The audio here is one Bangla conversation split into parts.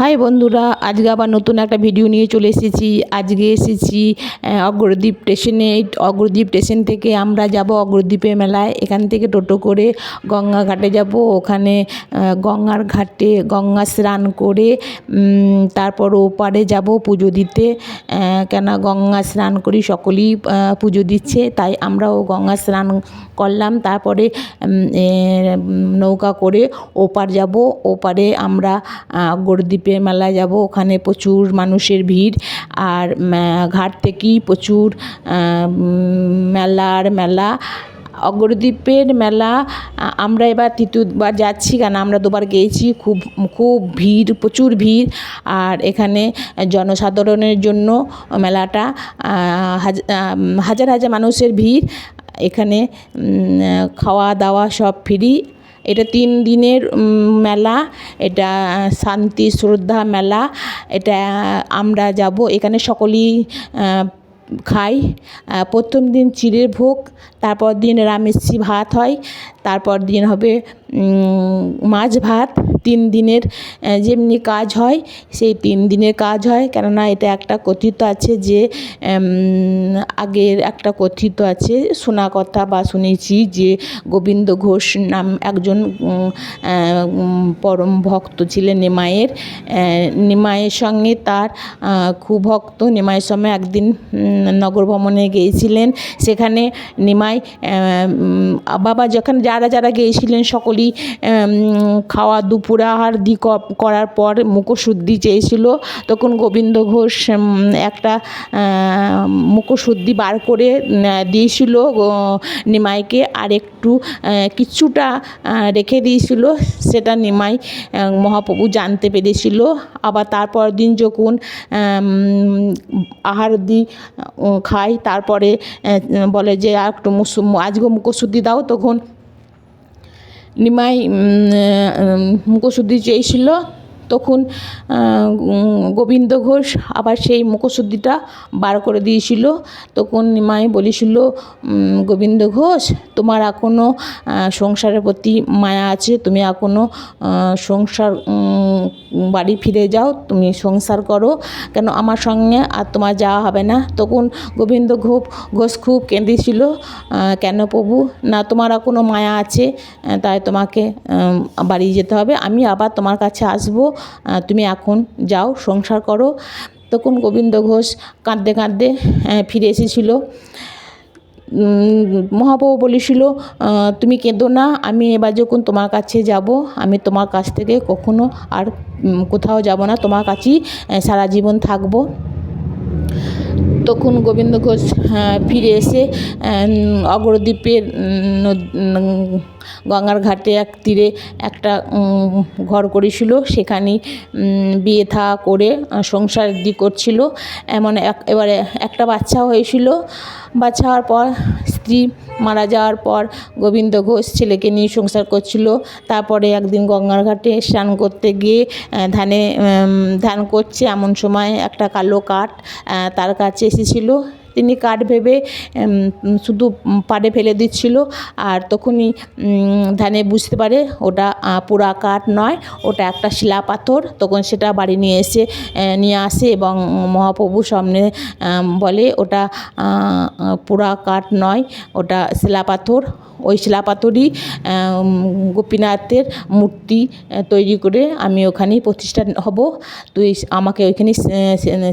হাই বন্ধুরা আজকে আবার নতুন একটা ভিডিও নিয়ে চলে এসেছি। আজকে এসেছি অগ্রদ্বীপ স্টেশনে অগ্রদ্বীপ স্টেশন থেকে আমরা যাব অগ্রদ্বীপে মেলায়। এখান থেকে টোটো করে গঙ্গা ঘাটে যাব। ওখানে গঙ্গার ঘাটে গঙ্গা স্নান করে তারপর ওপারে যাব পুজো দিতে। কেন গঙ্গা স্নান করি সকলেই পুজো দিচ্ছে। তাই আমরাও গঙ্গা স্নান করলাম। তারপরে নৌকা করে ওপার যাব। ওপারে আমরা আহ, গড়দ্বীপের মেলায় যাব, ওখানে প্রচুর মানুষের ভিড় আর ঘাট থেকেই প্রচুর মেলার মেলা। অগ্রদ্বীপের মেলা আমরা এবার তৃতীয়বার যাচ্ছি কেন আমরা দুবার গিয়েছি, খুব খুব ভিড়, প্রচুর ভিড়। আর এখানে জনসাধারণের জন্য মেলাটা হাজার হাজার মানুষের ভিড়। এখানে খাওয়া দাওয়া সব ফ্রি। এটা তিন দিনের মেলা, এটা শান্তি শ্রদ্ধা মেলা, এটা, আমরা যাব। এখানে সকলেই খাই। প্রথম দিন চিঁড়ের ভোগ, তারপর দিন রামেসি ভাত হয়, তারপর দিন হবে মাছ ভাত তিন দিনের যেমনি কাজ হয় সেই তিন দিনের কাজ হয়। কেননা এটা একটা কথিত আছে যে আগের একটা কথিত আছে শোনা কথা বা শুনেছি যে গোবিন্দ ঘোষ নাম একজন পরম ভক্ত ছিলেন নিমাইয়ের। আহ, নিমাইয়ের সঙ্গে তার খুব ভক্ত নিমাইয়ের সময় একদিন নগর ভ্রমণে গিয়েছিলেন। সেখানে নিমাই বাবা যখন যারা যারা গিয়েছিলেন সকলেই উম, খাওয়া দুপুর আহার দি করার পর মুখশুদ্ধি চেয়েছিল। তখন গোবিন্দ ঘোষ একটা মুখশুদ্ধি বার করে দিয়েছিল নিমাইকে। আর একটু কিছুটা রেখে দিয়েছিল সেটা নিমাই মহাপ্রভু জানতে পেরেছিল। আবার তারপর দিন যখন আহার দি খাই তারপরে বলে যে আর একটু মুসু আজকে মুখশুদ্ধি দাও তখন নিমাই মুখশুদ্ধি চেয়েছিল, তখন গোবিন্দ ঘোষ আবার সেই মুখশুদ্ধিটা বার করে দিয়েছিল। তখন নিমাই বলেছিল গোবিন্দ ঘোষ, তোমার এখনও সংসারের প্রতি মায়া আছে, তুমি এখনও সংসার বাড়ি ফিরে যাও, তুমি সংসার করো। কেন আমার সঙ্গে আর তোমার যাওয়া হবে না? তখন গোবিন্দ ঘোষ ঘোষ খুব কেঁদেছিল কেন প্রভু? না, তোমার কোনো মায়া আছে তাই তোমাকে বাড়ি যেতে হবে। আমি আবার তোমার কাছে আসব তুমি এখন যাও, সংসার করো। তখন গোবিন্দ ঘোষ কাঁদতে কাঁদতে ফিরে এসেছিল। মহাপ্রভু বলেছিল তুমি কেঁদো না, আমি এবার যখন তোমার কাছে যাব, আমি তোমার কাছ থেকে কখনো আর কোথাও যাব না, তোমার কাছেই সারা জীবন থাকব। তখন গোবিন্দ ঘোষ ফিরে এসে অগ্রদ্বীপের গঙ্গার ঘাটে এক তীরে একটা ঘর করেছিল। সেখানে বিয়ে থা করে সংসার দি করছিল। এমন এক, এবারে একটা বাচ্চা হয়েছিল। বাচ্চা হওয়ার পর স্ত্রী মারা যাওয়ার পর গোবিন্দ ঘোষ ছেলেকে নিয়ে সংসার করছিল। তারপরে একদিন গঙ্গার ঘাটে স্নান করতে গিয়ে ধানে ধান করছে এমন সময় একটা কালো কাঠ তার কাছে এসেছিল। তিনি কাঠ ভেবে শুধু পাড়ে ফেলে দিচ্ছিল। আর তখনই ধানে বুঝতে পারে ওটা পোড়া কাঠ নয়, ওটা একটা শিলা পাথর তখন সেটা বাড়ি নিয়ে এসে নিয়ে আসে এবং মহাপ্রভু সামনে বলে ওটা পোড়া কাঠ নয়, ওটা শিলা পাথর ওই শিলা পাথরই গোপীনাথের মূর্তি তৈরি করে আমি ওখানেই প্রতিষ্ঠা হব। তুই আমাকে ওইখানে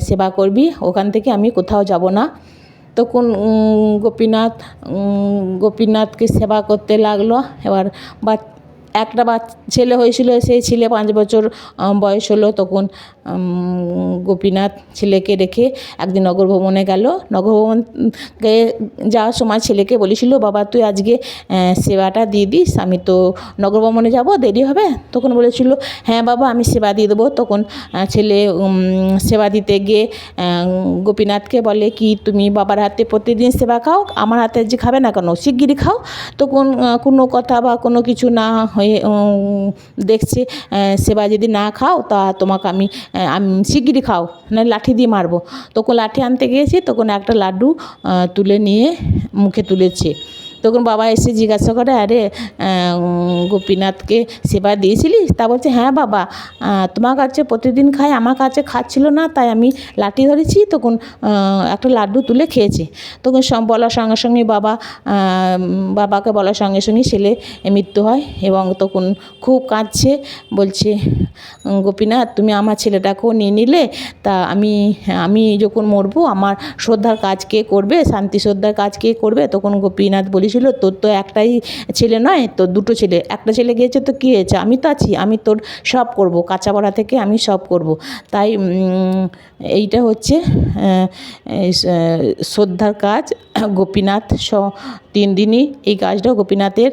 সেবা করবি, ওখান থেকে আমি কোথাও যাব না। তখন গোপীনাথ গোপীনাথকে সেবা করতে লাগল। এবার একটা বা ছেলে হয়েছিল, সেই ছেলে পাঁচ বছর বয়স হলো তখন গোপীনাথ ছেলেকে রেখে একদিন নগর ভ্রমণে গেল। নগর ভ্রমণ গে যাওয়ার সময় ছেলেকে বলেছিল, বাবা, তুই আজকে সেবাটা দিয়ে দিস, আমি তো নগর ভ্রমণে যাব, দেরি হবে? তখন বলেছিল হ্যাঁ বাবা, আমি সেবা দিয়ে দেবো। তখন ছেলে সেবা দিতে গিয়ে গোপীনাথকে বলে, কি তুমি বাবার হাতে প্রতিদিন সেবা খাও? আমার হাতে যে খাবে না কেন? শিগগিরই খাও। তখন কোনো কথা বা কোনো কিছু না হয়ে উম, দেখছে সেবা যদি না খাও তা তোমাকে আমি শিগগিরি খাও না লাঠি দিয়ে মারবো। তখন লাঠি আনতে গিয়েছি তখন একটা লাড্ডু তুলে নিয়ে মুখে তুলেছে। তখন বাবা এসে জিজ্ঞাসা করে, আরে গোপীনাথকে সেবা দিয়েছিলিস তা বলছে হ্যাঁ বাবা তোমার কাছে প্রতিদিন খাই, আমার কাছে খাচ্ছিল না, তাই আমি লাঠি ধরেছি, তখন একটা লাড্ডু তুলে খেয়েছে। তখন বলার সঙ্গে সঙ্গে বাবা বাবাকে বলার সঙ্গে সঙ্গে ছেলে মৃত্যু হয় এবং তখন খুব কাঁদছে, বলছে, গোপীনাথ, তুমি আমার ছেলেটাকেও নিয়ে নিলে, তা আমি আমি যখন মরবো, আমার শ্রদ্ধার কাজ কে করবে, শান্তি শ্রদ্ধার কাজ কে করবে? তখন গোপীনাথ বলেছিল তোর তো একটাই ছেলে নয়, তোর দুটো ছেলে। একটা ছেলে গিয়েছে তো কী হয়েছে? আমি তো আছি, আমি তোর সব করব কাঁচা পড়া থেকে আমি সব করব। তাই এইটা হচ্ছে শ্রদ্ধার কাজ। গোপীনাথ স, তিন দিনই এই কাজটা, গোপীনাথের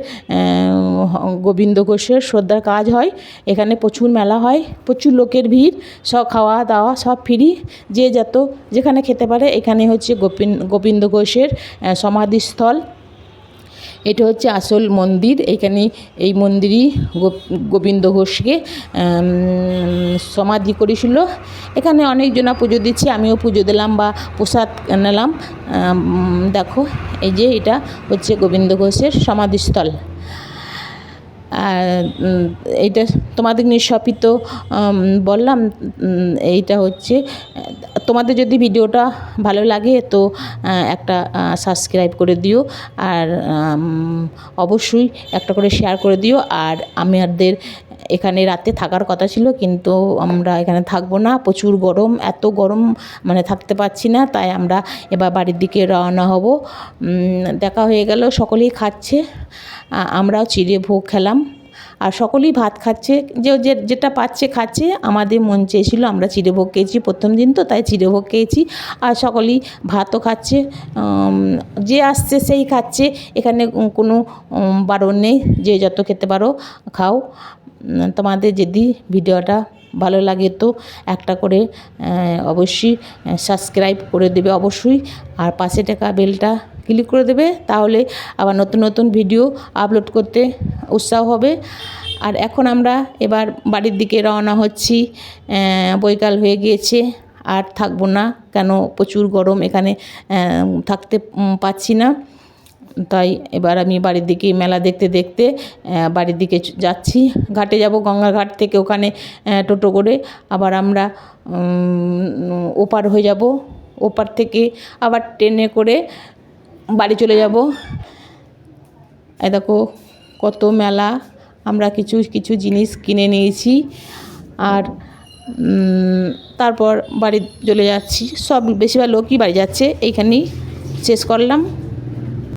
গোবিন্দ ঘোষের শ্রদ্ধার কাজ হয়। এখানে প্রচুর মেলা হয়, প্রচুর লোকের ভিড়, সব খাওয়া দাওয়া সব ফ্রি। যে যত, যেখানে খেতে পারে, এখানে হচ্ছে গোপিন, গোবিন্দ ঘোষের সমাধিস্থল। এটা হচ্ছে আসল মন্দির। এখানে এই মন্দিরই গোবিন্দ ঘোষকে সমাধি করেছিল। এখানে অনেকজনা পুজো দিচ্ছে, আমিও পুজো দিলাম বা প্রসাদ নিলাম। দেখো, এই যে এটা হচ্ছে গোবিন্দ ঘোষের সমাধিস্থল। এইটা তোমাদের উম, বললাম এইটা হচ্ছে তোমাদের যদি ভিডিওটা ভালো লাগে তো একটা সাবস্ক্রাইব করে দিও আর অবশ্যই একটা করে শেয়ার করে দিও আর আমাদের এখানে রাতে থাকার কথা ছিল, কিন্তু আমরা এখানে থাকব না। প্রচুর গরম, এত গরম মানে থাকতে পারছি না, তাই আমরা এবার বাড়ির দিকে রওনা হব। দেখা হয়ে গেল, সকলেই খাচ্ছে। আমরাও চিড়ে ভোগ খেলাম। আর সকলেই ভাত খাচ্ছে। যে যেটা পাচ্ছে খাচ্ছে। আমাদের মন চেয়েছিল আমরা চিড়েভোগ খেয়েছি। প্রথম দিন তো তাই চিড়েভোগ খেয়েছি। আর সকলেই ভাতও খাচ্ছে। যে আসছে সেই খাচ্ছে। এখানে কোনো বারণ নেই। যে যত খেতে পারো, খাও। তোমাদের যদি ভিডিওটা ভালো লাগে তো একটা করে অবশ্যই সাবস্ক্রাইব করে দেবে অবশ্যই। আর পাশে টাকা বেলটা ক্লিক করে দেবে, তাহলে আবার নতুন নতুন ভিডিও আপলোড করতে উৎসাহ হবে। আর এখন আমরা এবার বাড়ির দিকে রওনা হচ্ছি বৈকাল হয়ে গিয়েছে, আর থাকব না কেন প্রচুর গরম এখানে থাকতে পাচ্ছি না। তাই এবার আমি বাড়ির দিকে মেলা দেখতে দেখতে বাড়ির দিকে যাচ্ছি। ঘাটে যাব গঙ্গা ঘাট থেকে ওখানে টোটো করে। আবার আমরা ওপার হয়ে যাব। ওপার থেকে আবার ট্রেনে করে বাড়ি চলে যাব। এই দেখো কত মেলা। আমরা কিছু কিছু জিনিস কিনে নিয়েছি। আর তারপর বাড়ি চলে যাচ্ছি। সব বেশিরভাগ লোকই বাড়ি যাচ্ছে। এইখানেই শেষ করলাম।